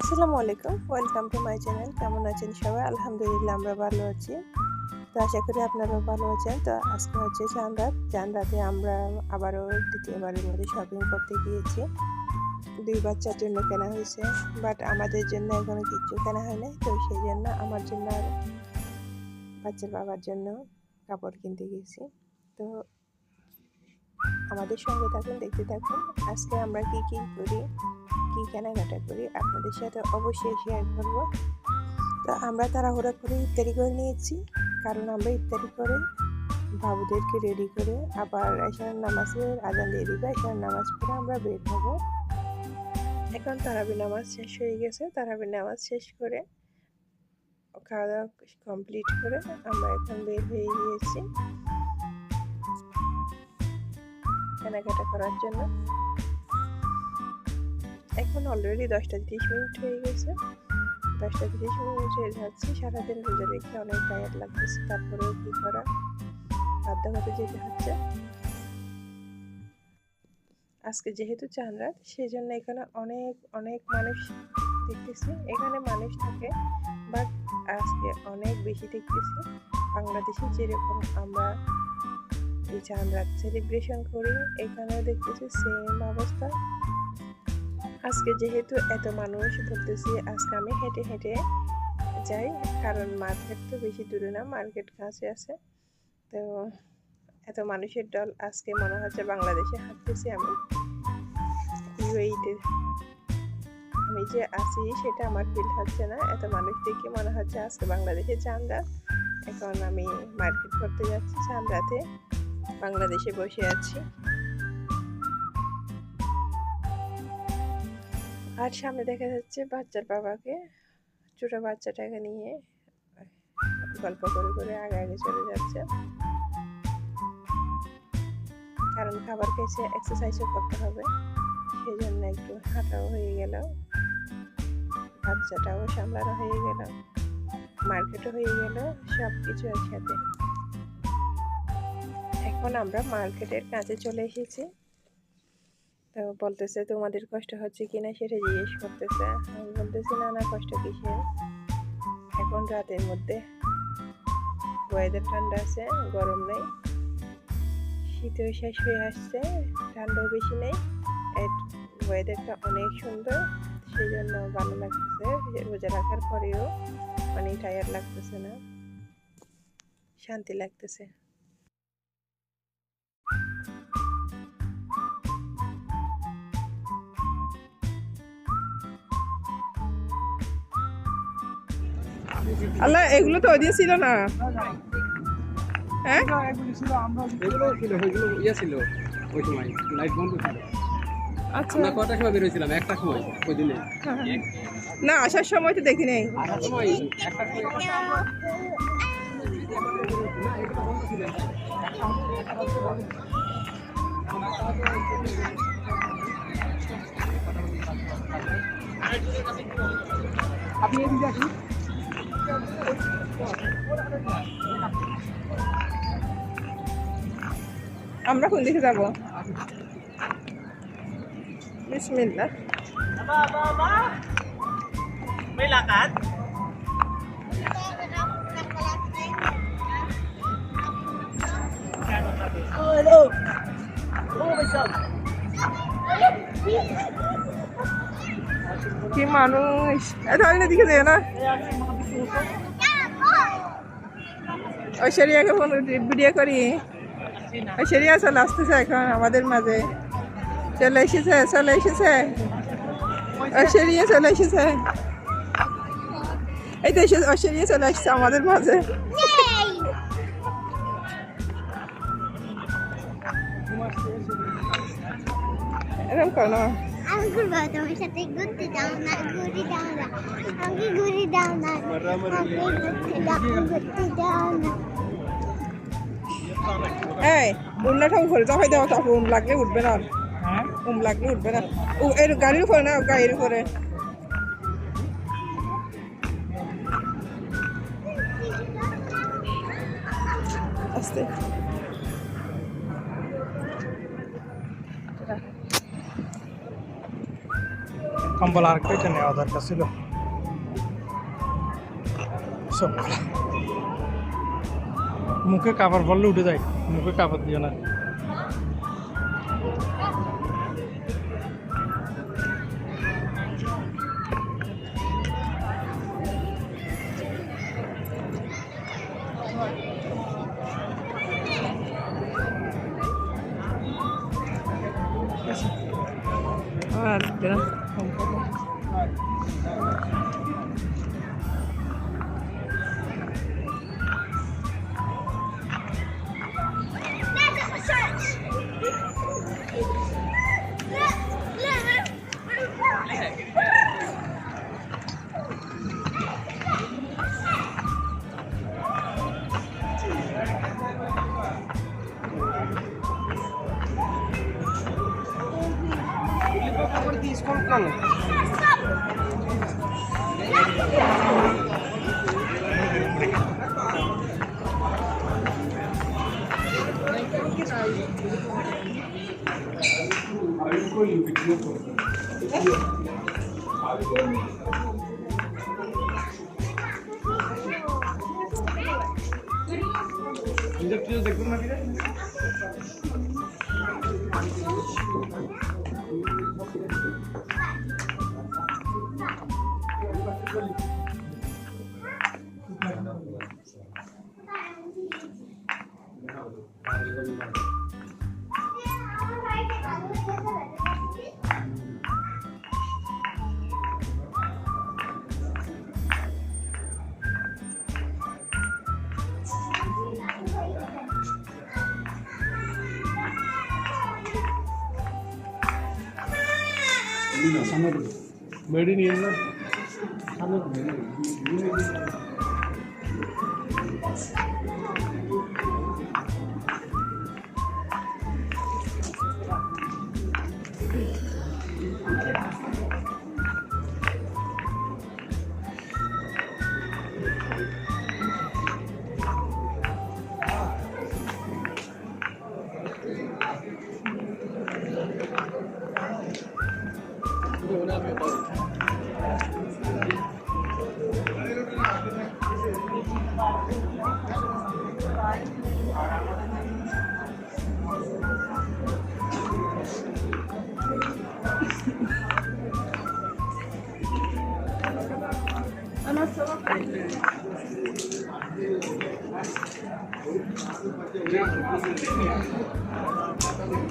আসসালামু আলাইকুম, welcome to my channel. কেমন আছেন সবাই? আলহামদুলিল্লাহ, আমরা ভালো আছি। তো আশা করি আপনারাও ভালো আছেন। তো আজকে হচ্ছে চাঁদ রাতে আমরা আবারও দ্বিতীয়বারের মধ্যে শপিং করতে গিয়েছি। দুই বাচ্চার জন্য কেনা হয়েছে। বাট আমাদের জন্য এখনও কিচ্ছু কেনা হয় নাই তো সেই জন্য আমার জন্য আর বাচ্চার বাবার জন্য কাপড় কিনতে গিয়েছি। তো আমাদের সঙ্গে থাকুন, দেখতে থাকুন। আজকে আমরা কি কি করি? কি কেনাকাটা করি, আপনাদের সাথে অবশ্যই শেয়ার করব। তো আমরা তাড়াহুড়া করে ইফতারি করে নিয়েছি, কারণ আমরা ইফতারি করে বাবুদেরকে রেডি করে আবার এসার নামাজের আজান দিয়ে দিবে এসার নামাজ পড়ে আমরা বের হব। এখন তারাবি নামাজ শেষ হয়ে গেছে, তারাবি নামাজ শেষ করে খাওয়া দাওয়া কমপ্লিট করে আমরা এখন বের হয়ে গিয়েছি। কেনাকাটা করার জন্য। এখন অলরেডি দশটা তিরিশ মিনিট হয়ে গেছে। দশটা তিরিশ মিনিট হয়ে যাচ্ছে, সারাদিন রোজা রেখে অনেক টায়ার্ড লাগতেছে, তারপরেও কি করা? বাধ্য হতে যেতে হচ্ছে। আজকে যেহেতু চাঁদরাত সেই জন্য এখানে অনেক অনেক মানুষ দেখতেছি। এখানে মানুষ থাকে বাট আজকে অনেক বেশি দেখতেছি। বাংলাদেশে যেরকম আমরা এই চাঁদ রাত সেলিব্রেশন করি, এখানেও দেখতেছি সেম অবস্থা। আজকে যেহেতু এত মানুষ বলতেছি, আজকে আমি হেঁটে হেঁটে যাই, কারণ মার্কেট তো বেশি দূরে না, মার্কেট কাছে আছে। তো এত মানুষের দল আজকে মনে হচ্ছে বাংলাদেশে হাঁটতেছি আমি। আমি যে আছি সেটা আমার ফিল হচ্ছে না। এত মানুষ দেখে মনে হচ্ছে আজকে বাংলাদেশে চান্দা এখন আমি মার্কেট করতে যাচ্ছি চান্দাতে বাংলাদেশে বসে আছি। আর সামনে দেখা যাচ্ছে বাচ্চার বাবাকে, ছোট বাচ্চাটাকে নিয়ে গল্প করে করে আগে আগে চলে যাচ্ছে। কারণ খাবার খেয়েছে এক্সারসাইজও করতে হবে। সেই জন্য একটু হাঁটাও হয়ে গেল। বাচ্চাটাও সামলানো হয়ে গেল। মার্কেটও হয়ে গেল সব কিছু একসাথে। এখন আমরা মার্কেটের কাছে চলে এসেছি। তো বলতেছে, তোমাদের কষ্ট হচ্ছে কিনা সেটা জিজ্ঞেস করতেছে। আমি বলতেছি, না না, কষ্ট কিসের? এখন রাতের মধ্যে ওয়েদার ঠান্ডা আছে, গরম নেই। শীতও শেষ হয়ে আসছে, ঠান্ডাও বেশি নেই। ওয়েদারটা অনেক সুন্দর সেই জন্য ভালো লাগতেছে। রোজা রাখার পরেও অনেক টায়ার লাগতেছে না। শান্তি লাগতেছে। আল্লাহ এগুলো তো ওইদিন ছিল না। হ্যাঁ? এগুলো ছিল ওইগুলো ইয়ে ছিল ওই সময় লাইট বন্ধ ছিল আচ্ছা। আমরা কটার সময় বেরোছিলাম একটা সময় ওই দিনে। না আসার সময় তো দেখি নাই। আসার সময় একটা আপনি এদিকে আসুন আমরা কোন দিকে যাব বিসমিল্লাহ May lakad? Oh, hello. Oh. কি মানুষ এত দিকে যায় না ঐশ্বরিয়াকে ফোন ভিডিও করি। ঐশ্বরিয়া চলে আসতেছে এখন আমাদের মাঝে। চলে এসেছে চলে এসেছে। ঐশ্বরিয়া চলে এসেছে। এই তো ঐশ্বরিয়া চলে এসেছে আমাদের মাঝে। এরকম করো আমি ঘুরবো তোমার সাথে ঘুরতে যাও না ঘুরি দাও না। আমাকে ঘুরি দাও না আমাকে ঘুরতে দাও ঘুরতে দাও না। এই উন্নাটা উপরে চাপাই দেওয়া তারপর উম লাগলে উঠবে না। উম লাগলে উঠবে না। এর গাড়ির উপরে না গাড়ির উপরে। কম্বল আর কয়টা নেওয়া দরকার ছিল সব খোলা। মুখে কাপড় পরলে উঠে যায় মুখে কাপড় দিও না আর দিলাম বেডি নিয়ে না না তোমরা যাব সারিন সারিন সারিন ইয়া ইয়া ইয়া বাড়ি না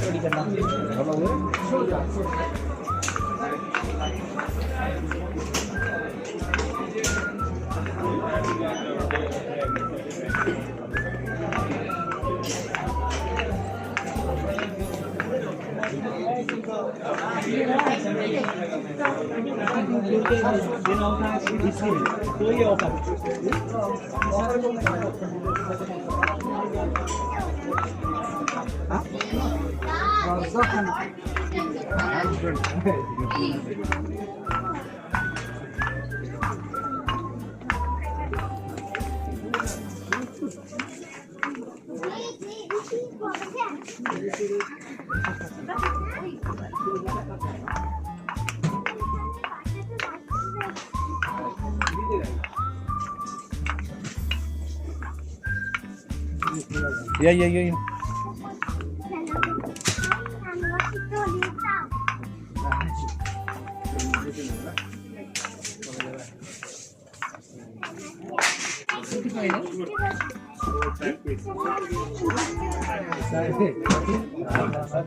বলি না পছন্দ করো না তোমরা তুমি साइड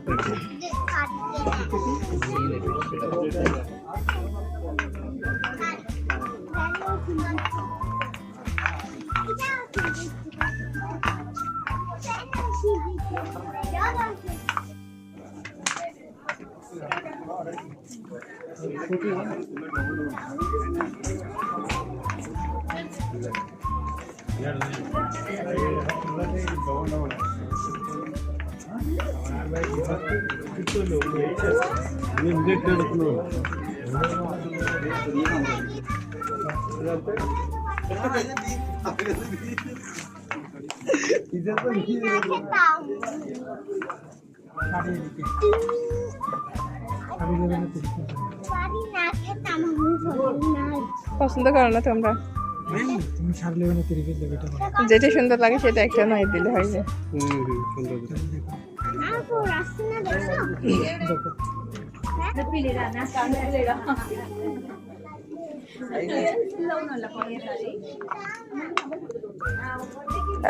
না তিরিশ দেবে এটা যেটা সুন্দর লাগে সেটা একটা নয় দিলে হয়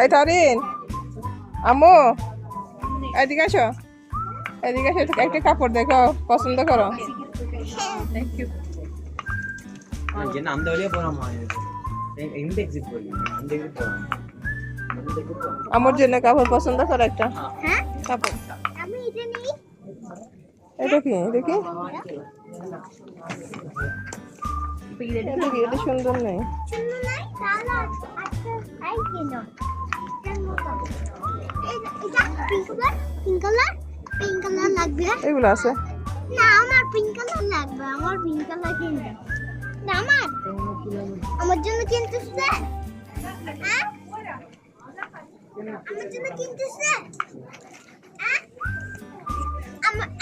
এই তারিন আম্মু এদিকে আসো। এদিকে আসো একটা কাপড় দেখো পছন্দ করো। হয় আমার জন্য কাপড় পছন্দ করো একটা। হ্যাঁ? আমি এটা নিই এটা কি? এটা কি? এটা সুন্দর নেই। এগুলো আছে। না আমার পিঙ্ক কালার লাগবে আমার পিঙ্ক কালার কিনবে না আমার আমার জন্য কিনতেছে? হ্যাঁ? আমার জন্য কিনতেছে?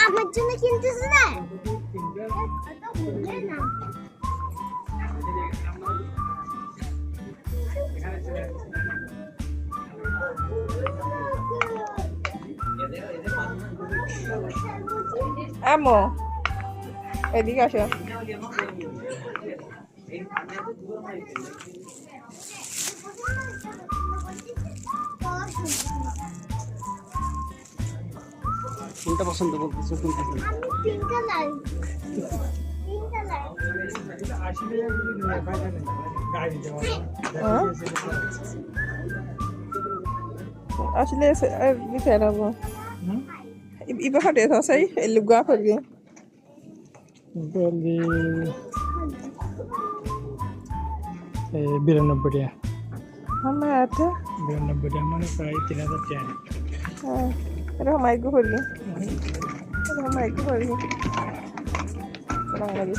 আমার জন্য কিনতেছে না? আম্মু এদিকে আসো। পছন্দ করতেছো কোনটা পছন্দ? কালার হ্যাঁ? আসলে বিচার হব sa el lugar ko din বলি বিরানব্বই টাকা ata বিরানব্বই টাকা মানে প্রায় তিন হাজার টাকা। ah ko huli pero may ko huli Parang lagi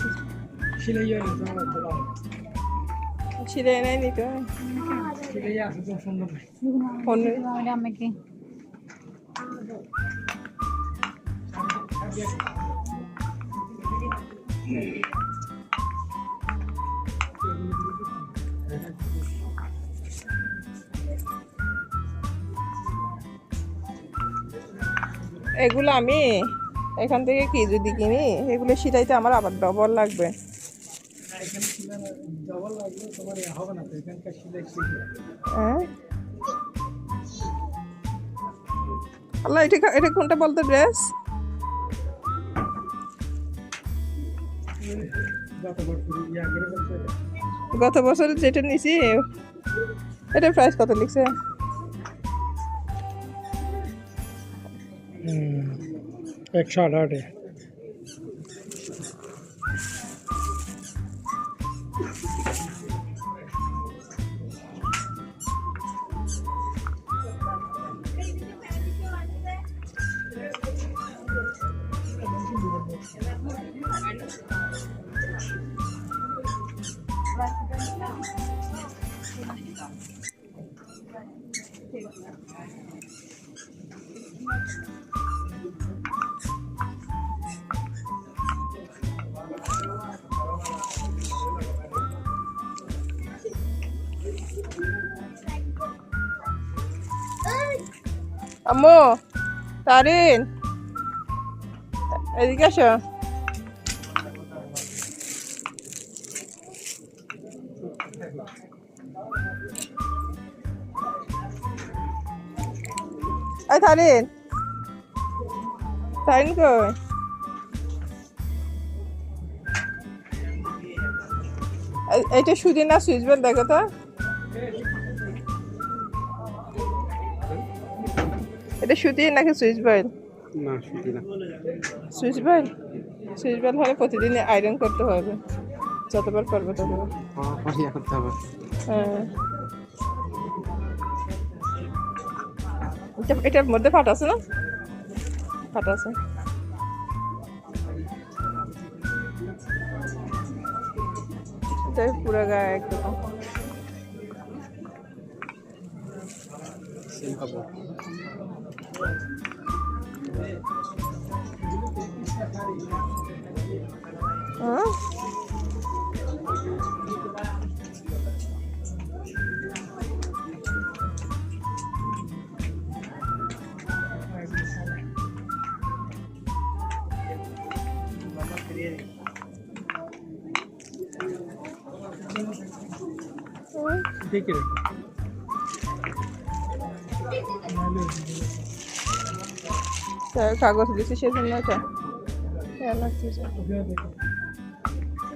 সিলাই সিলাই আছে তো সুন্দর Honor. এগুলো আমি এখান থেকে কি যদি কিনি, এগুলো সিলাইতে আমার আবার ডবল লাগবে। হ্যাঁ? এটা এটা কোনটা বলতো ড্রেস? গত বছর যেটা নিছি এটা প্রাইস কত লিখছে? एक सौ आठ है আম্মু, তারিন। এদিকে আসো। এই তারিন। তারিন কই? এইটা সুদিন না সুইচ বেল দেখো তো। এটা সুদিন নাকি সুইচ বেল না সুইচ বেল সুইচ বেল হলে প্রতিদিন আয়রন করতে হবে। যতবার পারবে ততবার। হ্যাঁ হ্যাঁ। এটা- এটার মধ্যে ফাটা আছে না? ফাটা আছে। পুরো গায়ে একদম। সেম পাবো হ্যাঁ দেখে রেখো তা কাগজ দিছি সেজন্য এটা হ্যাঁ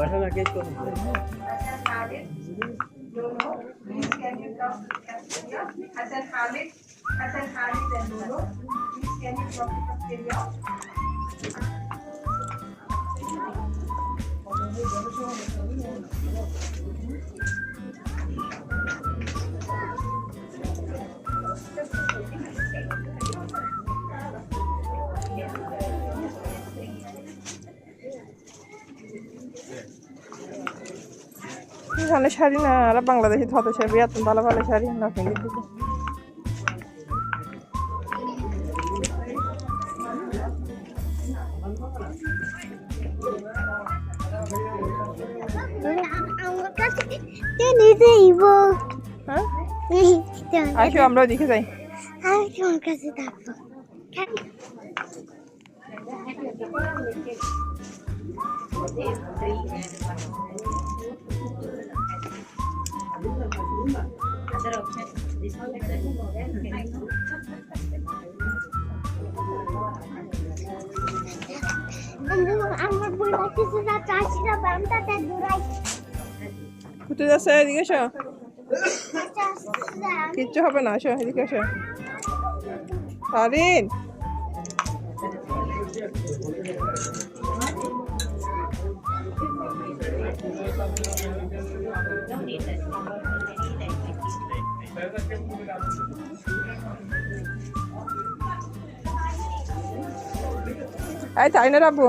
बटन आके इसको हसन खालिद दोनों means can you cross cafeteria Hasan Khalid Hasan Khalid and दोनों means can you cross cafeteria এখানে শাড়ি না, আর বাংলাদেশি ধত শাড়ি, এত ভালো ভালো শাড়ি না কিনে দিবে আমার দেখে যাই। কাছে ঘুরতে যাচ্ছে এদিকে এসো। কিচ্ছু হবে না আসো এদিকে এসো। আরিন এই তাই না রাবু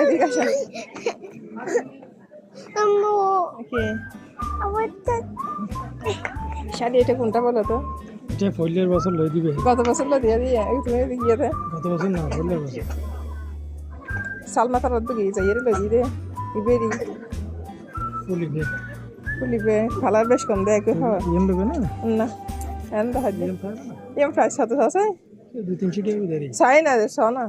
এদিকে আসো। আম্মু। কি? আমার তো শাড়ি এটা কোনটা বলো তো? এটা পয়লের বছর লই দিবে। গত বছর লো দিয়ে দিয়ে এই তুমি এদিকে গিয়ে দে। গত বছর না পয়লের বছর। সালমা তার গিয়ে যাই রে লই দে। ইবেরি ফুলিবে ফুলিবে খালার বেশ কম দেয় কেউ হয়। ইয়েন দেবে না? না এন দেখা দিয়ে ইয়েন থাকবে না? এম প্রাইস কত আছে দুই তিনশো টাকা চাই না রে না।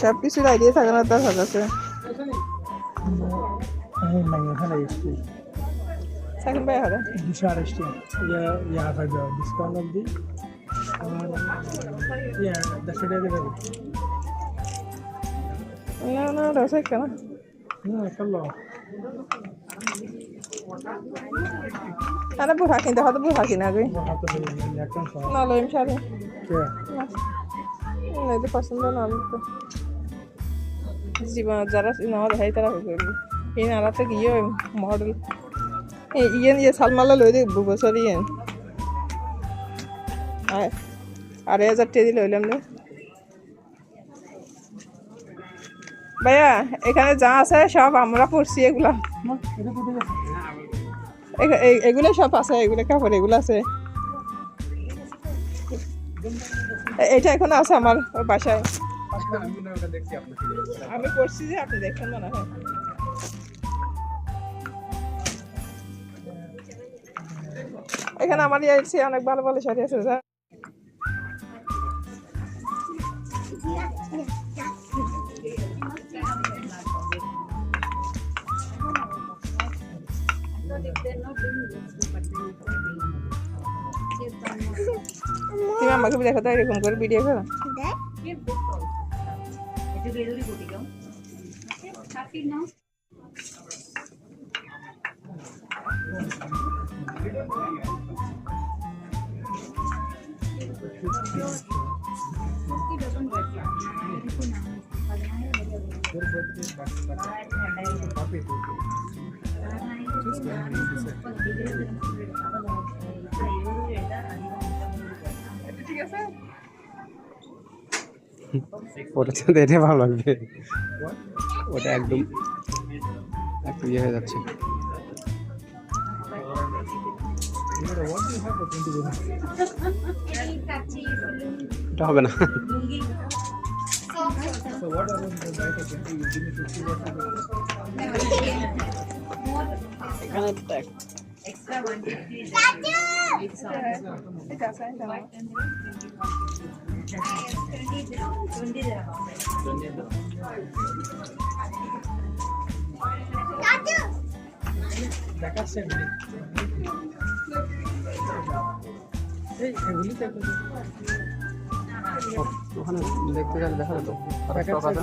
সব কিছুর আইডিয়া থাকে না তার হ্যাঁ এসছি সেকেন্ড বাই হবে দুশো ইয়া ইয়া ডিসকাউন্ট ইয়া দেড়শো টাকা দেবে। না না রসে কেন? না কালো আরে বুড়া কিনতে হয়তো বুড়া কিনা গই হাতে একটা সব। না লইম শাড়ি কে? না না এটা পছন্দ না আমি তো। জীবন যারা নেওয়া দেখাই তারা করবি এই নালা তো গিয়ে মডেল। এই ইয়ে ইয়ে সালমালা লই দে বছর ইয়ে। আয় আড়াই হাজার টেদি লইলাম রে। ভাইয়া, এখানে যা আছে সব আমরা পড়ছি এগুলা। এগুলো সব আছে, এগুলো কাপড়, এগুলো আছে। এটা এখন আছে আমার বাসায়। আমি করছি যে, আপনি দেখেন মনে হয়। এখানে আমার ইয়ে অনেক ভালো ভালো শাড়ি আছে তুমি আমাকে দেখো তো এরকম করে ভিডিও করো। দেখ ঠিক আছে ওটা তো দেখে ভালো লাগবে। ওটা একদম একটু ইয়ে হয়ে যাচ্ছে। এটা হবে না। এখানে তো এক- এটা আছে এটা নাও। দেখাচ্ছে এই এগুলি তো একটু- ও- ওখানে দেখতে গেলে দেখা যেত আর একটা কথা না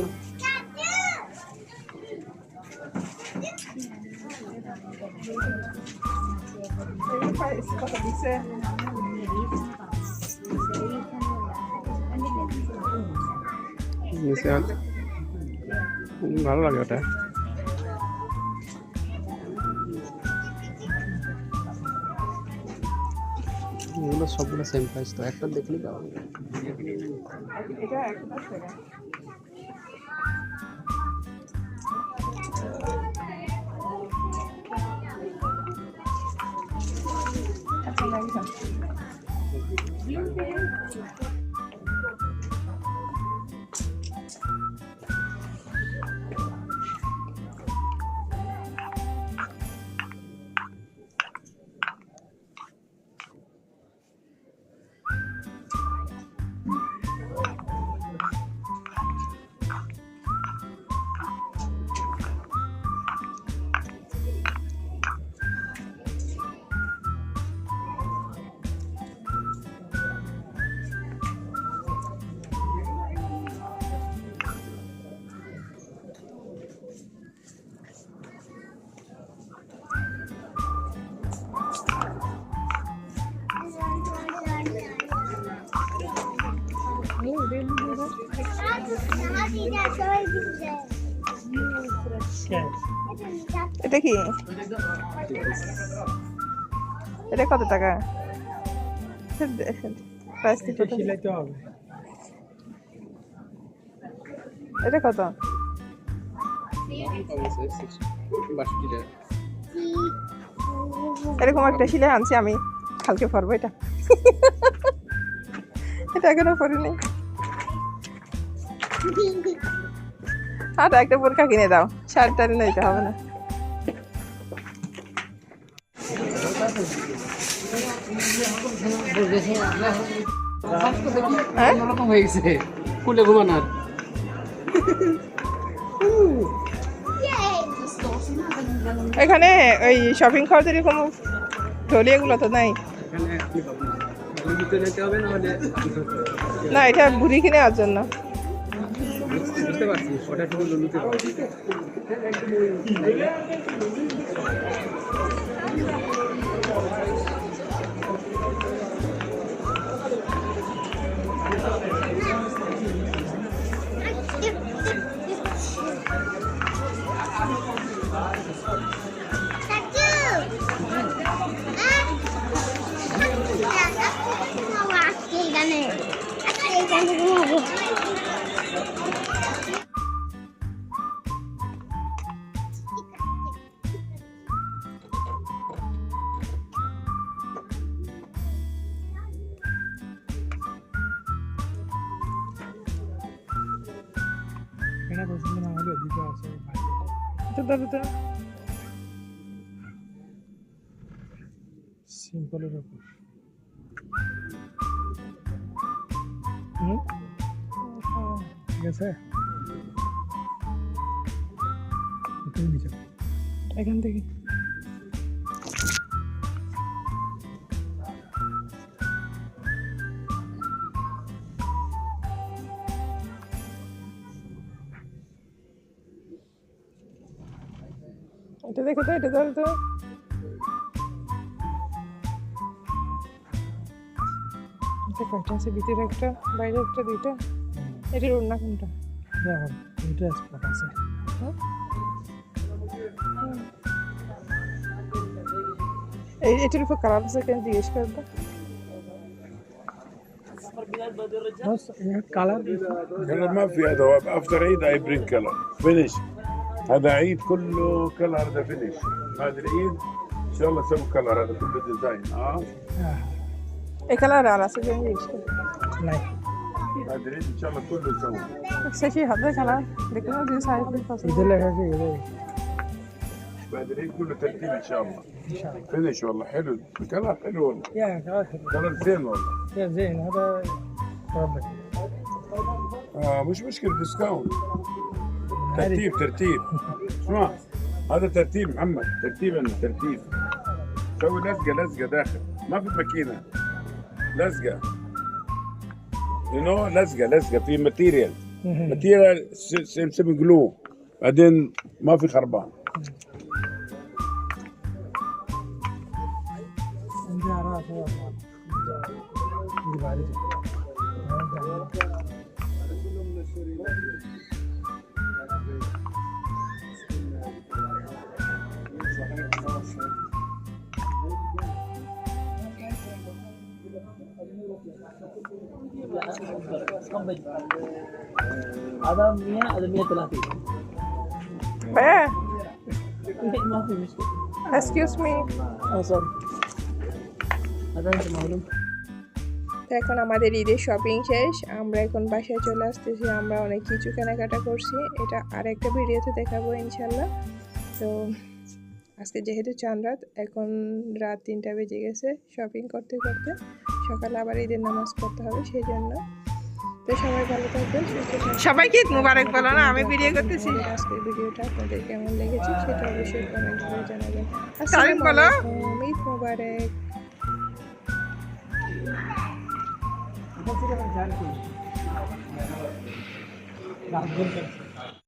এই price কত দিছে? নিচে আছে। হুম, ভালো লাগে ওটা সবগুলো সেম প্রাইস তো একটা দেখলি পাওয়া। এটা কি এটা কত টাকা? এটা কত? এরকম একটা শিলে আনছি আমি। কালকে পরবো এটা। এটা এখনও পরিনি। আর একটা বোরকা কিনে দাও। শাড়ি টাড়ি নিতে হবে না। হ্যাঁ গেছে ঘুমানোর এখানে ওই শপিং খরচের কোনো টলি এগুলো তো নাই না। এটা বুড়ি কিনে নেওয়ার জন্য বুঝতে পারছি ওটা এটা দেখো তো এটা ধরো তো এটা কয়টা আছে ভিতরে একটা বাইরে একটা দুইটা এটার অন্য কোনটা দেখো দুইটা স্পট আছে এই এটার উপর কালার আছে কেন জিজ্ঞেস করবো বস এই কালার كلر ما في هذا افتر عيد اي برينج كلر فينش هذا عيد كله كلر ذا فينيش. هذا العيد إن شاء الله سوي كلر هذا كله ديزاين. آه. اي كلر على أساس يعني نعم. هذا العيد إن شاء الله كله سوي بس شايفي هذا كلر لكن دي سايد يدلك شيء بعد العيد كله ترتيب إن شاء الله. إن شاء الله. فينيش والله حلو. الكلر حلو والله. يا كلر كلر زين والله. يا زين هذا ربك آه مش مشكلة ديسكاونت ترتيب ترتيب. اسمع هذا ترتيب محمد. ترتيب عندنا ترتيب. سوي لزقة لزقة داخل. ما في ماكينة. لزقة. يو نو لزقة لزقة في ماتيريال ماتيريال سيم جلو بعدين ما في خربان. عندي أعراض. هذا 100 هذا 130 ভাইয়া ما في مشكله এক্সকিউজ মি اه سوري هذا انت معلوم তো এখন আমাদের ঈদের শপিং শেষ আমরা এখন বাসায় চলে আসতেছি আমরা অনেক কিছু কেনাকাটা করছি এটা আরেকটা ভিডিওতে দেখাবো ইনশাল্লাহ তো আজকে যেহেতু চাঁদ রাত এখন রাত তিনটা বেজে গেছে শপিং করতে করতে সকালে আবার ঈদের নামাজ পড়তে হবে সেই জন্য। তো সবাই ভালো থাকবেন সবাইকে মুবারক বলো না আমি ভিডিও করতেছি। আজকের ভিডিওটা আপনাদের কেমন লেগেছে সেটা অবশ্যই কমেন্ট করে জানাবেন। আসসালামু আলাইকুম ঈদ মুবারক। রাত